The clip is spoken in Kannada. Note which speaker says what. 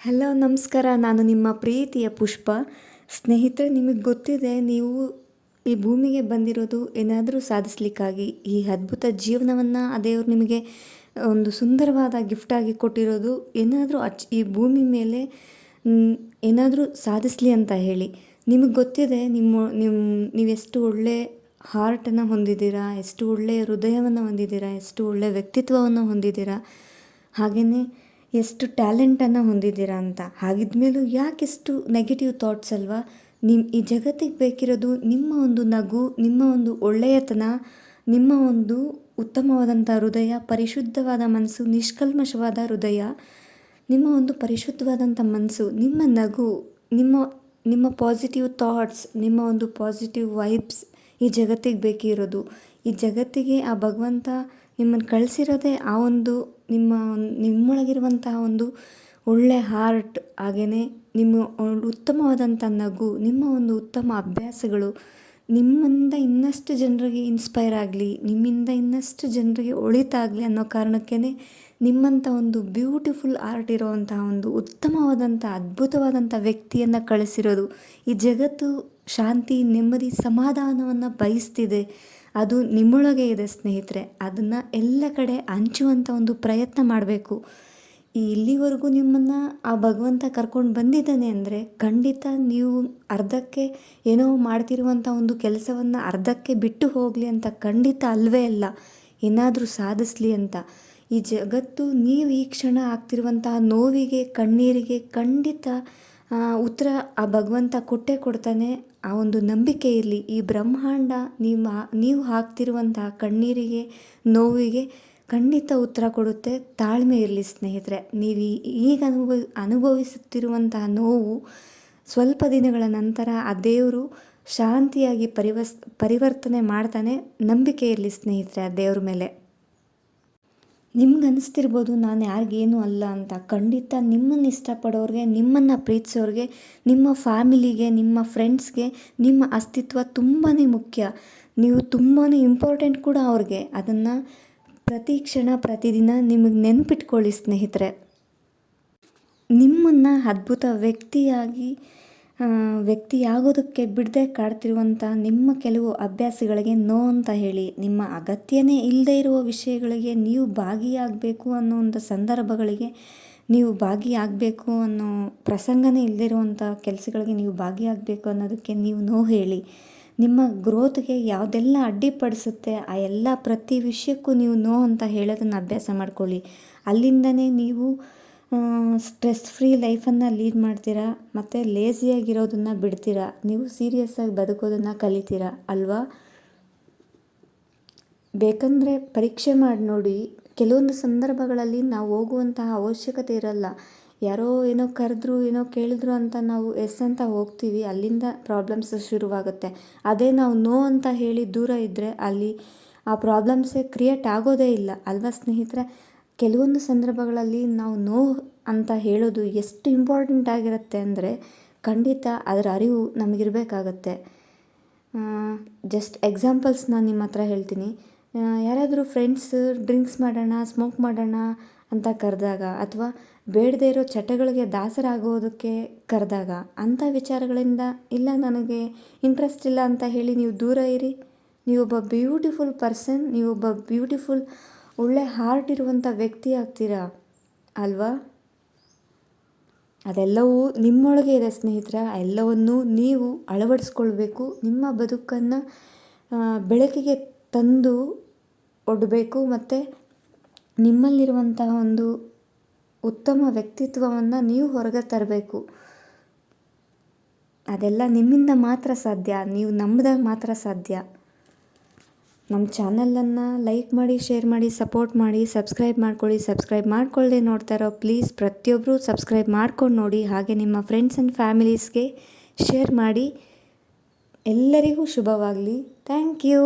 Speaker 1: ಹಲೋ ನಮಸ್ಕಾರ. ನಾನು ನಿಮ್ಮ ಪ್ರೀತಿಯ ಪುಷ್ಪ. ಸ್ನೇಹಿತರೆ, ನಿಮಗೆ ಗೊತ್ತಿದೆ, ನೀವು ಈ ಭೂಮಿಗೆ ಬಂದಿರೋದು ಏನಾದರೂ ಸಾಧಿಸ್ಲಿಕ್ಕಾಗಿ ಈ ಅದ್ಭುತ ಜೀವನವನ್ನು ಆ ದೇವ್ರು ನಿಮಗೆ ಒಂದು ಸುಂದರವಾದ ಗಿಫ್ಟಾಗಿ ಕೊಟ್ಟಿರೋದು ಏನಾದರೂ ಅಚ್, ಈ ಭೂಮಿ ಮೇಲೆ ಏನಾದರೂ ಸಾಧಿಸಲಿ ಅಂತ ಹೇಳಿ. ನಿಮಗೆ ಗೊತ್ತಿದೆ, ನಿಮ್ಮ ನಿಮ್ಮ ನೀವೆಷ್ಟು ಒಳ್ಳೆ ಹಾರ್ಟನ್ನು ಹೊಂದಿದ್ದೀರಾ, ಎಷ್ಟು ಒಳ್ಳೆಯ ಹೃದಯವನ್ನು ಹೊಂದಿದ್ದೀರಾ, ಎಷ್ಟು ಒಳ್ಳೆಯ ವ್ಯಕ್ತಿತ್ವವನ್ನು ಹೊಂದಿದ್ದೀರಾ. ಹಾಗೆಯೇ ಎಷ್ಟು ಟ್ಯಾಲೆಂಟನ್ನು ಹೊಂದಿದ್ದೀರಾ ಅಂತ. ಹಾಗಿದ್ಮೇಲೂ ಯಾಕೆಷ್ಟು ನೆಗೆಟಿವ್ ಥಾಟ್ಸ್ ಅಲ್ವಾ? ನಿಮ್ಮ ಈ ಜಗತ್ತಿಗೆ ಬೇಕಿರೋದು ನಿಮ್ಮ ಒಂದು ನಗು, ನಿಮ್ಮ ಒಂದು ಒಳ್ಳೆಯತನ, ನಿಮ್ಮ ಒಂದು ಉತ್ತಮವಾದಂಥ ಹೃದಯ, ಪರಿಶುದ್ಧವಾದ ಮನಸ್ಸು, ನಿಷ್ಕಲ್ಮಶವಾದ ಹೃದಯ, ನಿಮ್ಮ ಒಂದು ಪರಿಶುದ್ಧವಾದಂಥ ಮನಸ್ಸು, ನಿಮ್ಮ ನಗು, ನಿಮ್ಮ ನಿಮ್ಮ ಪಾಸಿಟಿವ್ ಥಾಟ್ಸ್ ನಿಮ್ಮ ಒಂದು ಪಾಸಿಟಿವ್ ವೈಬ್ಸ್ ಈ ಜಗತ್ತಿಗೆ ಬೇಕಿರೋದು. ಈ ಜಗತ್ತಿಗೆ ಆ ಭಗವಂತ ನಿಮ್ಮನ್ನು ಕಳಿಸಿರೋದೇ ಆ ಒಂದು ನಿಮ್ಮ ನಿಮ್ಮೊಳಗಿರುವಂತಹ ಒಂದು ಒಳ್ಳೆಯ ಹಾರ್ಟ್ ಹಾಗೆಯೇ ನಿಮ್ಮ ಒಂದು ಉತ್ತಮವಾದಂಥ ನಗು, ನಿಮ್ಮ ಒಂದು ಉತ್ತಮ ಅಭ್ಯಾಸಗಳು, ನಿಮ್ಮಿಂದ ಇನ್ನಷ್ಟು ಜನರಿಗೆ ಇನ್ಸ್ಪೈರ್ ಆಗಲಿ, ನಿಮ್ಮಿಂದ ಇನ್ನಷ್ಟು ಜನರಿಗೆ ಒಳಿತಾಗಲಿ ಅನ್ನೋ ಕಾರಣಕ್ಕೇ ನಿಮ್ಮಂಥ ಒಂದು ಬ್ಯೂಟಿಫುಲ್ ಆರ್ಟ್ ಇರೋವಂತಹ ಒಂದು ಉತ್ತಮವಾದಂಥ, ಅದ್ಭುತವಾದಂಥ ವ್ಯಕ್ತಿಯನ್ನು ಕಳಿಸಿರೋದು ಈ ಜಗತ್ತು ಶಾಂತಿ, ನೆಮ್ಮದಿ, ಸಮಾಧಾನವನ್ನು ಬಯಸ್ತಿದೆ. ಅದು ನಿಮ್ಮೊಳಗೆ ಇದೆ ಸ್ನೇಹಿತರೆ. ಅದನ್ನು ಎಲ್ಲ ಕಡೆ ಹಂಚುವಂಥ ಒಂದು ಪ್ರಯತ್ನ ಮಾಡಬೇಕು. ಇಲ್ಲಿವರೆಗೂ ನಿಮ್ಮನ್ನು ಆ ಭಗವಂತ ಕರ್ಕೊಂಡು ಬಂದಿದ್ದಾನೆ ಅಂದರೆ ಖಂಡಿತ ನೀವು ಅರ್ಧಕ್ಕೆ ಏನೋ ಮಾಡ್ತಿರುವಂಥ ಒಂದು ಕೆಲಸವನ್ನು ಅರ್ಧಕ್ಕೆ ಬಿಟ್ಟು ಹೋಗಲಿ ಅಂತ ಖಂಡಿತ ಅಲ್ವೇ ಅಲ್ಲ. ಏನಾದರೂ ಸಾಧಿಸಲಿ ಅಂತ. ಈ ಜಗತ್ತು ನೀವು ಈ ಕ್ಷಣ ಆಗ್ತಿರುವಂತಹ ನೋವಿಗೆ, ಕಣ್ಣೀರಿಗೆ ಖಂಡಿತ ಉತ್ತರ, ಆ ಭಗವಂತ ಕೊಟ್ಟೇ ಕೊಡ್ತಾನೆ. ಆ ಒಂದು ನಂಬಿಕೆ ಇರಲಿ. ಈ ಬ್ರಹ್ಮಾಂಡ ನಿಮ್ಮ ನೀವು ಹಾಕ್ತಿರುವಂತಹ ಕಣ್ಣೀರಿಗೆ, ನೋವಿಗೆ ಖಂಡಿತ ಉತ್ತರ ಕೊಡುತ್ತೆ. ತಾಳ್ಮೆ ಇರಲಿ ಸ್ನೇಹಿತರೆ. ನೀವು ಈಗ ಅನುಭವ, ಅನುಭವಿಸುತ್ತಿರುವಂತಹ ನೋವು ಸ್ವಲ್ಪ ದಿನಗಳ ನಂತರ ಆ ದೇವರು ಶಾಂತಿಯಾಗಿ ಪರಿವಸ್, ಪರಿವರ್ತನೆ ಮಾಡ್ತಾನೆ. ನಂಬಿಕೆ ಇರಲಿ ಸ್ನೇಹಿತರೆ ಆ ದೇವ್ರ ಮೇಲೆ. ನಿಮ್ಗೆ ಅನಿಸ್ತಿರ್ಬೋದು, ನಾನು ಯಾರಿಗೇನು ಅಲ್ಲ ಅಂತ. ಖಂಡಿತ ನಿಮ್ಮನ್ನು ಇಷ್ಟಪಡೋರಿಗೆ, ನಿಮ್ಮನ್ನು ಪ್ರೀತಿಸೋರಿಗೆ, ನಿಮ್ಮ ಫ್ಯಾಮಿಲಿಗೆ, ನಿಮ್ಮ ಫ್ರೆಂಡ್ಸ್ಗೆ ನಿಮ್ಮ ಅಸ್ತಿತ್ವ ತುಂಬಾ ಮುಖ್ಯ. ನೀವು ತುಂಬಾ ಇಂಪಾರ್ಟೆಂಟ್ ಕೂಡ ಅವ್ರಿಗೆ. ಅದನ್ನು ಪ್ರತಿ ಕ್ಷಣ, ಪ್ರತಿದಿನ ನಿಮಗೆ ನೆನ್ಪಿಟ್ಕೊಳ್ಳಿ ಸ್ನೇಹಿತರೆ. ನಿಮ್ಮನ್ನು ಅದ್ಭುತ ವ್ಯಕ್ತಿಯಾಗಿ ವ್ಯಕ್ತಿಯಾಗೋದಕ್ಕೆ ಬಿಡದೆ ಕಾಡ್ತಿರುವಂಥ ನಿಮ್ಮ ಕೆಲವು ಅಭ್ಯಾಸಗಳಿಗೆ ನೋ ಅಂತ ಹೇಳಿ, ನಿಮ್ಮ ಅಗತ್ಯನೇ ಇಲ್ಲದೆ ಇರುವ ವಿಷಯಗಳಿಗೆ ನೀವು ಭಾಗಿಯಾಗಬೇಕು ಅನ್ನೋ ಒಂದು ಸಂದರ್ಭಗಳಿಗೆ ನೀವು ಭಾಗಿಯಾಗಬೇಕು ಅನ್ನೋ ಪ್ರಸಂಗನೇ ಇಲ್ಲದಿರುವಂಥ ಕೆಲಸಗಳಿಗೆ ನೀವು ಭಾಗಿಯಾಗಬೇಕು ಅನ್ನೋದಕ್ಕೆ ನೀವು ನೋ ಹೇಳಿ. ನಿಮ್ಮ ಗ್ರೋತ್ಗೆ ಯಾವುದೆಲ್ಲ ಅಡ್ಡಿಪಡಿಸುತ್ತೆ, ಆ ಎಲ್ಲ ಪ್ರತಿ ವಿಷಯಕ್ಕೂ ನೀವು ನೋ ಅಂತ ಹೇಳೋದನ್ನು ಅಭ್ಯಾಸ ಮಾಡ್ಕೊಳ್ಳಿ. ಅಲ್ಲಿಂದನೇ ನೀವು ಸ್ಟ್ರೆಸ್ ಫ್ರೀ ಲೈಫನ್ನು ಲೀಡ್ ಮಾಡ್ತೀರಾ? ಮತ್ತು ಲೇಸಿಯಾಗಿರೋದನ್ನು ಬಿಡ್ತೀರಾ? ನೀವು ಸೀರಿಯಸ್ಸಾಗಿ ಬದುಕೋದನ್ನು ಕಲಿತೀರಾ ಅಲ್ವಾ? ಬೇಕಂದರೆ ಪರೀಕ್ಷೆ ಮಾಡಿ ನೋಡಿ. ಕೆಲವೊಂದು ಸಂದರ್ಭಗಳಲ್ಲಿ ನಾವು ಹೋಗುವಂತಹ ಅವಶ್ಯಕತೆ ಇರಲ್ಲ. ಯಾರೋ ಏನೋ ಕರೆದ್ರು, ಏನೋ ಕೇಳಿದ್ರು ಅಂತ ನಾವು ಎಸ್ ಅಂತ ಹೋಗ್ತೀವಿ, ಅಲ್ಲಿಂದ ಪ್ರಾಬ್ಲಮ್ಸ್ ಶುರುವಾಗುತ್ತೆ. ಅದೇ ನಾವು ನೋ ಅಂತ ಹೇಳಿ ದೂರ ಇದ್ದರೆ ಅಲ್ಲಿ ಆ ಪ್ರಾಬ್ಲಮ್ಸೇ ಕ್ರಿಯೇಟ್ ಆಗೋದೇ ಇಲ್ಲ. ಅಲ್ವಾ ಸ್ನೇಹಿತರೆ? ಕೆಲವೊಂದು ಸಂದರ್ಭಗಳಲ್ಲಿ ನಾವು ನೋ ಅಂತ ಹೇಳೋದು ಎಷ್ಟು ಇಂಪಾರ್ಟೆಂಟ್ ಆಗಿರುತ್ತೆ ಅಂದರೆ ಖಂಡಿತ ಅದರ ಅರಿವು ನಮಗಿರಬೇಕಾಗತ್ತೆ. ಜಸ್ಟ್ ಎಕ್ಸಾಂಪಲ್ಸ್ ನಾನು ನಿಮ್ಮ ಹತ್ರ ಹೇಳ್ತೀನಿ. ಯಾರಾದರೂ ಫ್ರೆಂಡ್ಸ್ ಡ್ರಿಂಕ್ಸ್ ಮಾಡೋಣ ಸ್ಮೋಕ್ ಮಾಡೋಣ ಅಂತ ಕರೆದಾಗ ಅಥವಾ ಬೇಡದೇ ಇರೋ ಚಟಗಳಿಗೆ ದಾಸರಾಗೋದಕ್ಕೆ ಕರೆದಾಗ ಅಂಥ ವಿಚಾರಗಳಿಂದ ಇಲ್ಲ ನನಗೆ ಇಂಟ್ರೆಸ್ಟ್ ಇಲ್ಲ ಅಂತ ಹೇಳಿ ನೀವು ದೂರ ಇರಿ. ನೀವೊಬ್ಬ ಬ್ಯೂಟಿಫುಲ್ ಪರ್ಸನ್ ನೀವೊಬ್ಬ ಬ್ಯೂಟಿಫುಲ್ ಒಳ್ಳೆ ಹಾರ್ಟ್ ಇರುವಂಥ ವ್ಯಕ್ತಿ ಆಗ್ತೀರಾ? ಅಲ್ವಾ? ಅದೆಲ್ಲವೂ ನಿಮ್ಮೊಳಗೆ ಇದೆ ಸ್ನೇಹಿತರ, ಎಲ್ಲವನ್ನೂ ನೀವು ಅಳವಡಿಸ್ಕೊಳ್ಬೇಕು. ನಿಮ್ಮ ಬದುಕನ್ನು ಬೆಳಕಿಗೆ ತಂದು ಒಡ್ಬೇಕು ಮತ್ತು ನಿಮ್ಮಲ್ಲಿರುವಂತಹ ಒಂದು ಉತ್ತಮ ವ್ಯಕ್ತಿತ್ವವನ್ನು ನೀವು ಹೊರಗೆ ತರಬೇಕು. ಅದೆಲ್ಲ ನಿಮ್ಮಿಂದ ಮಾತ್ರ ಸಾಧ್ಯ, ನೀವು ನಂಬಿದಾಗ ಮಾತ್ರ ಸಾಧ್ಯ. ನಮ್ಮ ಚಾನಲನ್ನು ಲೈಕ್ ಮಾಡಿ, ಶೇರ್ ಮಾಡಿ, ಸಪೋರ್ಟ್ ಮಾಡಿ, ಸಬ್ಸ್ಕ್ರೈಬ್ ಮಾಡ್ಕೊಳ್ಳಿ, ಸಬ್ಸ್ಕ್ರೈಬ್ ಮಾಡ್ಕೊಳ್ಳದೆ ನೋಡ್ತಾ ಇರೋ ಪ್ಲೀಸ್ ಪ್ರತಿಯೊಬ್ಬರು ಸಬ್ಸ್ಕ್ರೈಬ್ ಮಾಡ್ಕೊಂಡು ನೋಡಿ, ಹಾಗೆ ನಿಮ್ಮ ಫ್ರೆಂಡ್ಸ್ ಆ್ಯಂಡ್ ಫ್ಯಾಮಿಲೀಸ್ಗೆ ಶೇರ್ ಮಾಡಿ. ಎಲ್ಲರಿಗೂ ಶುಭವಾಗಲಿ. Thank you